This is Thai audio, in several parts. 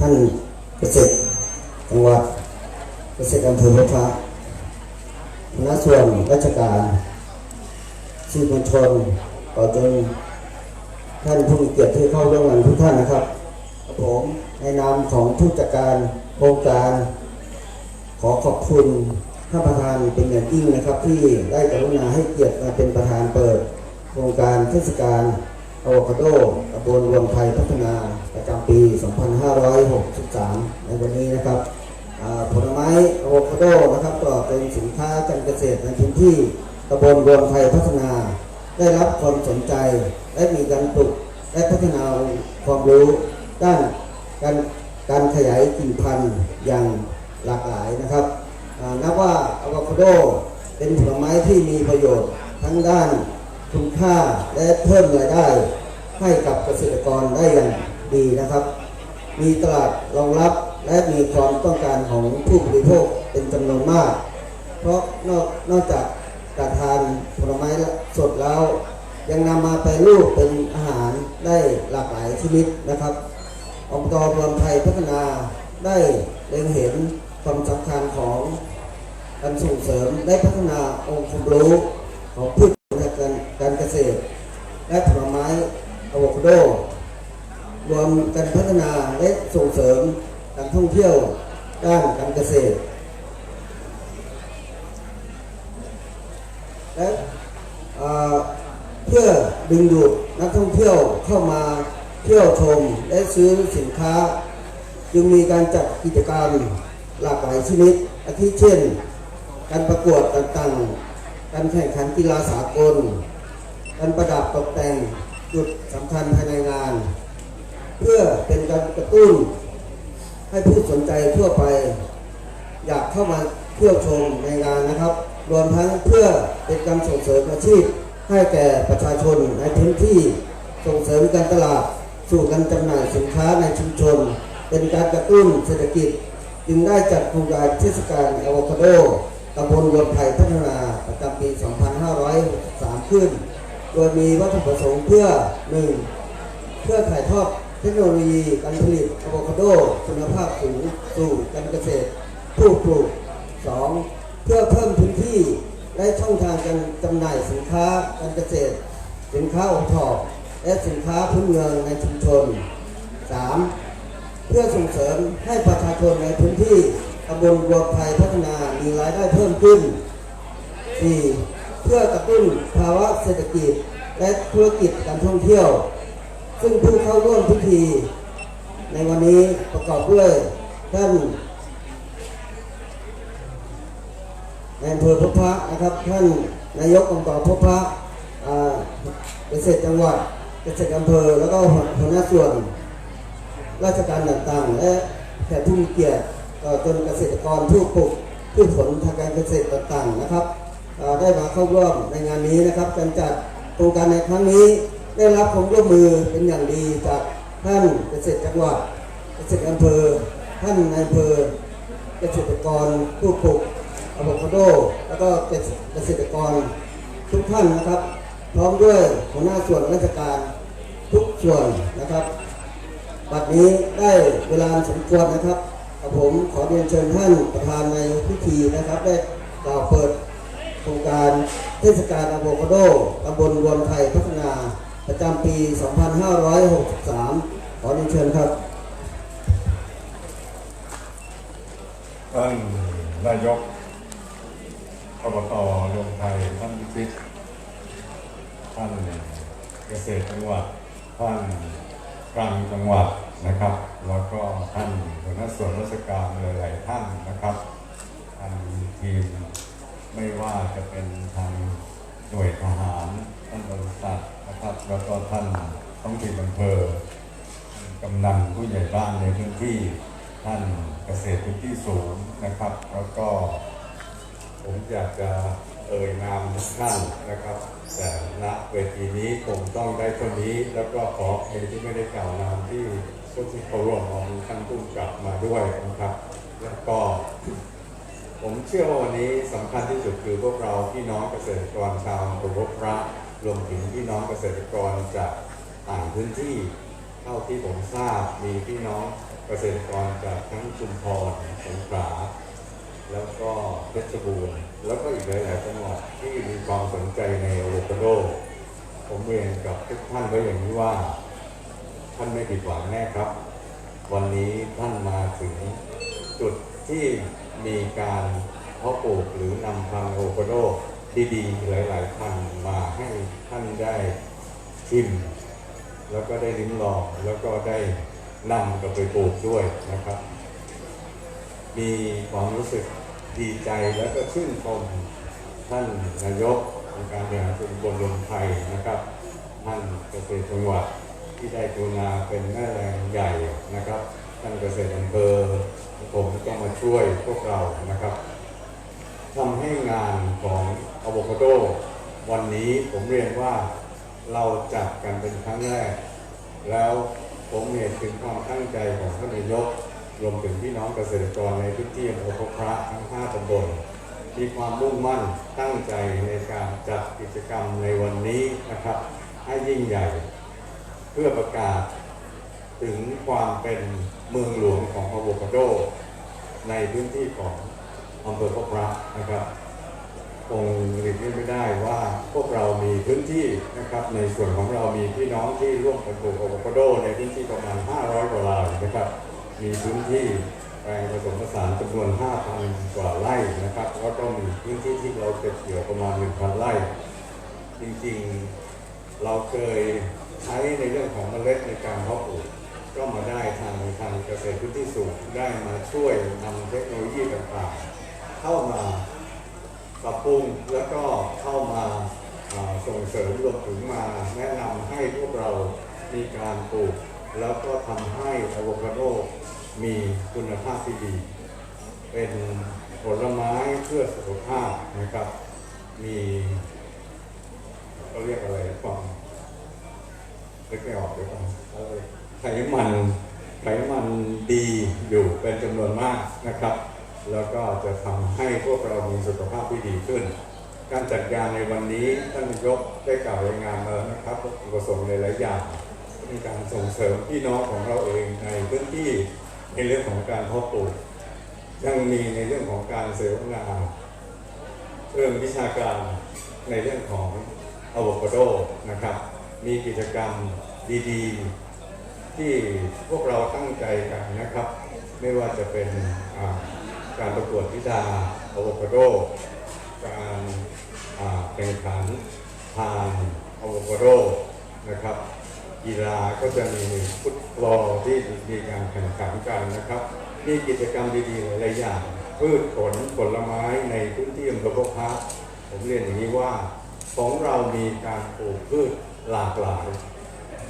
ท่านเกษตรจังหวัดเกษตรอำเภอพบพระคณะส่วนราชการสื่อมวลชนต่อจนท่านผู้มีเกียรติที่เข้าร่วมงานทุกท่านนะครับ ผมในนามของผู้จัดการโครงการ ขอขอบคุณท่านประธานเป็นอย่างยิ่งนะครับ ที่ได้กรุณาให้เกียรติมาเป็นประธานเปิด โครงการเทศกาล โวคาโดตำบลรวมไทยพัฒนาประจำปี 2563 ในวันนี้นะครับผลไม้อโวคาโดนะครับก็เป็นสินค้าการเกษตรในพื้นที่ตำบลรวมไทยพัฒนา ได้รับความสนใจและมีการปลูกและพัฒนาความรู้ด้านการการขยายกิ่งพันธุ์อย่างหลากหลายนะครับนับว่าอะโวคาโดเป็นผลไม้ที่มีประโยชน์ทั้งด้าน คุณค่าและเพิ่มรายได้ ให้กับเกษตรกรได้อย่างดีนะครับ มีตลาดรองรับและมีความต้องการของผู้บริโภคเป็นจำนวนมาก เพราะนอกนอกจากการทานผลไม้สดแล้ว ยังนำมาแปรรูปเป็นอาหารได้หลากหลายชนิดนะครับองค์กรรวมไทยพัฒนาได้เล็งเห็นความสำคัญของการส่งเสริมและพัฒนาองค์ความรู้ของพืช ษตร และผลไม้อะโวคาโด รวมกันพัฒนาและส่งเสริมการท่องเที่ยวด้านการเกษตร และเอ่อเพื่อดึงดูดนักท่องเที่ยวเข้ามาเที่ยวชมและซื้อสินค้า จึงมีการจัดกิจกรรมหลากหลายชนิดอาทิเช่น การประกวดต่างๆ การแข่งขันกีฬาสากล การประดับตกแต่งจุดสำคัญภายในงาน เพื่อเป็นการกระตุ้น ให้ผู้สนใจทั่วไป อยากเข้ามาเที่ยวชมในงานนะครับ รวมทั้งเพื่อเป็นการส่งเสริมอาชีพ ให้แก่ประชาชนในพื้นที่ส่งเสริมการตลาด สู่การจำหน่ายสินค้าในชุมชน เป็นการกระตุ้นเศรษฐกิจ จึงได้จัดโครงการเทศกาลอะโวคาโดตำบลรวมไทยพัฒนาประจำปี 2563 ขึ้น โดยมีวัตถุประสงค์เพื่อ 1. เพื่อถ่ายทอดเทคโนโลยีการผลิตอะโวคาโดคุณภาพสูงสู่การเกษตร ผู้ปลูก 2. เพื่อเพิ่มพื้นที่และช่องทางการจำหน่ายสินค้าการเกษตร สินค้าโอทอปและสินค้าพื้นเมืองในชุมชน 3. เพื่อส่งเสริมให้ประชาชนในพื้นที่ตำบลรวมไทยพัฒนามีรายได้เพิ่มขึ้น 4. เพื่อกระตุ้นภาวะเศรษฐกิจและธุรกิจการท่องเที่ยว ซึ่งผู้เข้าร่วมพิธี ในวันนี้ประกอบด้วยท่านในอำเภอพบพระนะครับ ท่านนายกองค์กรพบพระเกษตรจังหวัดเกษตรอำเภอ แล้วก็หัวหน้าส่วน ราชการต่างๆ และแขกผู้มีเกียรติจนเกษตรกรผู้ปลูกพืชผลทางการเกษตรต่างๆนะครับ ได้มาเข้าร่วมในงานนี้นะครับการจัดโครงการในครั้งนี้ได้รับความร่วมมือเป็นอย่างดีจากท่านเกษตรจังหวัดเกษตรอำเภอ ท่านนายอำเภอ เกษตรกรผู้ปลูกอะโวคาโด แล้วก็เกษตรกรทุกท่านนะครับ พร้อมด้วยหัวหน้าส่วนราชการทุกส่วนนะครับบัดนี้ได้เวลาสมควรนะครับกับผมขอเรียนเชิญท่านประธานในพิธีนะครับ ได้กล่าวเปิด โครงการเทศกาลอะโวคาโดตำบลรวมไทยพัฒนา ประจำปี 2563 ขอเรียนเชิญครับท่านนายกอบตรวมไทยท่านวิชิตท่านเกษตรจังหวัดท่านกลางจังหวัดนะครับ แล้วก็ท่านหัวหน้าส่วนราชการหลายๆท่านนะครับ ท่านทีม ไม่ว่าจะเป็นทางหน่วยทหารท่านบริษัทนะครับแล้วก็ท่านท้องถิ่นอำเภอกำนันผู้ใหญ่บ้านในพื้นที่ท่านเกษตรพื้นที่สูงนะครับ แล้วก็ ผมอยากจะเอ่ยนามทุกท่านนะครับ แต่ณเวทีนี้คงต้องได้เท่านี้แล้วก็ขอเพลงที่ไม่ได้กล่าวนามที่ผู้ที่เขาร่วมของท่านผู้กลับมาด้วยนะครับ แล้วก็ ผมเชื่อว่าวันนี้สำคัญที่สุดคือพวกเราพี่น้องเกษตรกรชาวอำเภอพบพระรวมถึงพี่น้องเกษตรกรจากต่างพื้นที่ เท่าที่ผมทราบมีพี่น้องเกษตรกรจากทั้งชุมพรสงขลาแล้วก็เพชรบูรณ์แล้วก็อีกหลายๆจังหวัดที่มีความสนใจในอโวคโด ผมเรียนกับทุกท่านไว้อย่างนี้ว่า ท่านไม่ผิดหวังแน่ครับ วันนี้ท่านมาถึงจุดที่ มีการเพาะปลูกหรือนำพันธุ์อโคโดดีๆหลายๆพันมาให้ท่านได้ชิม แล้วก็ได้ลิ้มลองแล้วก็ได้นำกลับไปปลูกด้วยนะครับ มีความรู้สึกดีใจแล้วก็ชื่นชมท่านนายกองค์การบริหารส่วนบลลมไทยนะครับท่านเกษตรจังหวัดที่ได้กรุณาเป็นแม่แรงใหญ่นะครับ ท่านเกษตรอำเภอผมก็มาช่วยพวกเรานะครับทำให้งานของอะโวคาโดวันนี้ผมเรียนว่าเราจัดกันเป็นครั้งแรก แล้วผมเห็นถึงความตั้งใจของท่านนายกรวมถึงพี่น้องเกษตรกรในพื้นที่อำเภอพบพระทั้ง 5ตำบลมีความมุ่งมั่นตั้งใจในการจัดกิจกรรมในวันนี้นะครับ ให้ยิ่งใหญ่ เพื่อประกาศ ถึงความเป็นเมืองหลวงของอะโวคาโด ในพื้นที่ของอำเภอพบพระนะครับคงหลีกเลี่ยงไม่ได้ว่าพวกเรามีพื้นที่นะครับในส่วนของเรามีพี่น้องที่ร่วมกันปลูกอะโวคาโด ในพื้นที่ประมาณ 500กว่าไร่นะครับ มีพื้นที่แปลงผสมผสานจำนวน 5,000 กว่าไร่นะครับแล้วก็มีพื้นที่ที่เราเก็บเกี่ยวประมาณ 1,000 ไร่ จริงๆเราเคยใช้ในเรื่องของเมล็ดในการเพาะปลูก ก็มาได้ทางทางเกษตรพื้นที่สูงได้มาช่วยนำเทคโนโลยีต่างๆ เข้ามาปรับปรุงแล้วก็เข้ามาาส่งเสริมรวมถึงมาแนะนำให้พวกเรามีการปลูก แล้วก็ทำให้อะโวคาโดมีคุณภาพที่ดี เป็นผลไม้เพื่อสุขภาพนะครับ มีเขาเรียกอะไรความนึกไม่ออกเลยครับอะ ไขมันไขมันดีอยู่เป็นจำนวนมากนะครับ แล้วก็จะทำให้พวกเรามีสุขภาพที่ดีขึ้น การจัดงานในวันนี้ท่านยกได้กล่าวรายงานมาแล้วนะครับประสงค์ในหลายอย่างมีการส่งเสริมพี่น้องของเราเองในพื้นที่ในเรื่องของการเพาะปลูกยังมีในเรื่องของการเสวนาเรื่องวิชาการในเรื่องของอะโวคาโดนะครับ มีกิจกรรมดีๆ ที่พวกเราตั้งใจกันนะครับ ไม่ว่าจะเป็นการประกวดวิชาอะโวคาโด การแข่งขันทานอะโวคาโดนะครับกีฬาก็จะมีฟุตบอลที่มีการแข่งขันกันนะครับ มีกิจกรรมดีๆหลายอย่างพืชผลผลไม้ในพื้นที่อำเภอพบพระผมเรียนอย่างนี้ว่าของเรามีการปลูกพืชหลากหลาย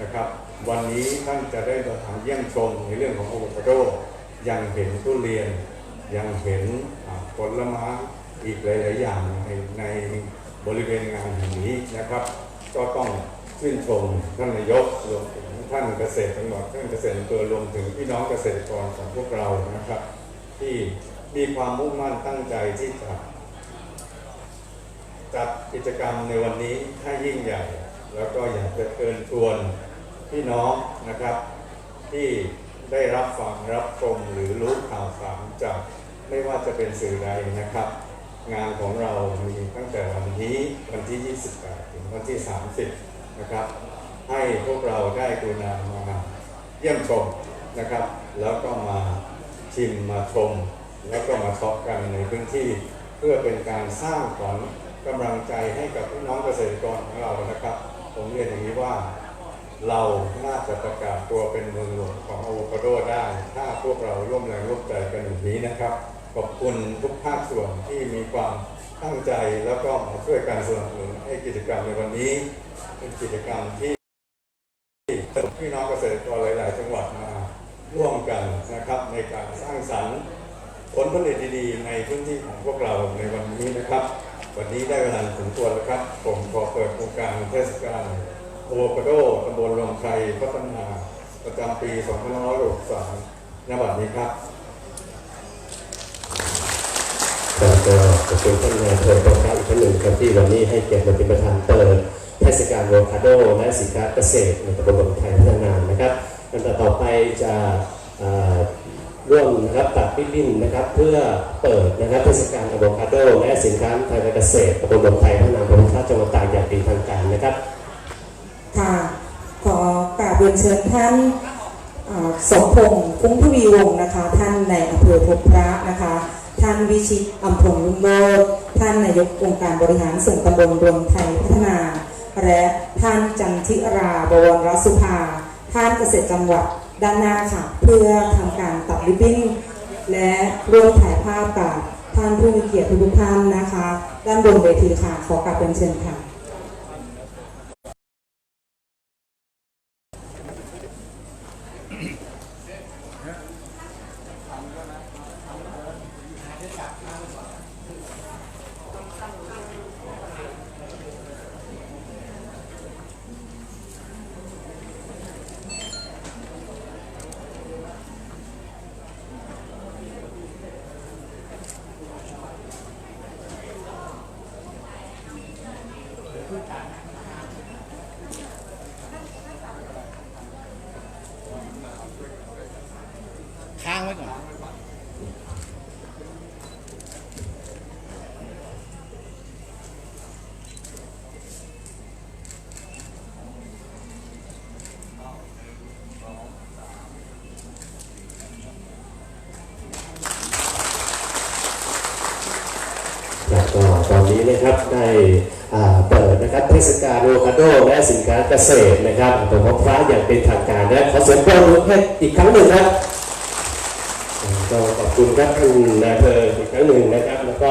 นะครับ วันนี้ท่านจะได้เดินทาเยี่ยมชมในเรื่องของโอโวคาโดยังเห็นทุเรียน ยังเห็นผลไม้อีกหลาย ๆ อย่างในในบริเวณงานแห่งนี้นะครับ ก็ต้องชื่นชมท่านนายกรวมถึงท่านเกษตรจังหวัดท่านเกษตรอำเภอรวมถึงพี่น้องเกษตรกรของพวกเรานะครับ ที่มีความมุ่งมั่นตั้งใจที่จะจัดกิจกรรมในวันนี้ให้ยิ่งใหญ่ แล้วก็อยากจะเชิญชวน พี่น้องนะครับ ที่ได้รับฟังรับชมหรือรู้ข่าวสารจากไม่ว่าจะเป็นสื่อใดนะครับ งานของเรามีตั้งแต่วันนี้วันที่ 28 ถึงวันที่ 30 นะครับ ให้พวกเราได้กรุณามาเยี่ยมชมนะครับ แล้วก็มาชิมมาชม แล้วก็มาช็อปกันในพื้นที่เพื่อเป็นการสร้างขวัญกำลังใจให้กับพี่น้องเกษตรกรของเรานะครับ ผมเรียนอย่างนี้ว่า เราน่าจะประกาศตัวเป็นเมืองหลวงของอะโวคาโดได้ ถ้าพวกเราร่วมแรงร่วมใจกันอย่างนี้นะครับ ขอบคุณทุกภาคส่วนที่มีความตั้งใจแล้วก็มาช่วยการสนับสนุนให้กิจกรรมในวันนี้ เป็นกิจกรรมที่พี่น้องเกษตรกรหลาย ๆ จังหวัดมาร่วมกันนะครับ ในการสร้างสรรค์ผลผลิตดี ๆ ในพื้นที่ของพวกเราในวันนี้นะครับ วันนี้ได้เวลาสมควรแล้วครับ ผมขอเปิดโครงการเทศกาล โอโคโดตำบลรวงไทยพัฒนาประจำปี 2563ณบัดนี้ครับครับก็ขอบคุณท่านนายอำเภอพบพระอีกท่านหนึ่งครับที่วันนี้ให้เกียรติมาเป็นประธานเปิดเทศกาลโวคาโด และสินค้าเกษตรในตำบลบางไทยพัฒนานะครับลำดับต่อไปจะร่วมนะครับตัดริบบิ้นนะครับเพื่อเปิดนะครับเทศกาลอะโวคาโด และสินค้าทางการเกษตรตำบลดงไทยพระนามพระพุทธจังหวัดตากอย่างเป็นทางการนะครับ ค่ะขอกราบเรียนเชิญท่านอ่าสมพงษ์คุ้มทวีวงศ์นะคะ ท่านในอำเภอพบพระนะคะ ท่านวิชิตอัมพงษ์ลุ่มโลดท่านนายกองค์การบริหารส่วนตำบลรวมไทยพัฒนา และท่านจันทิราบวรรสุภา ท่านเกษตรจังหวัดด้านหน้าค่ะ เพื่อทำการตัดริบบิ้น และร่วมถ่ายภาพกับท่านผู้มีเกียรติทุกท่านนะคะ ด้านบนเวทีค่ะ ขอกราบเรียนเชิญค่ะ ค้ นนี้นะครับได้เปิดนะครับเทศกาลโรคาโดและสินค้าเกษตรนะครับของพบฟ้าอย่างเป็นทางการนะขอเสียงปรบมือให้อีกครั้งหนึ่งครับอ่าก็ขอบคุณครับท่านนายอำเภออีกครั้งหนึ่งนะครับ แล้วก็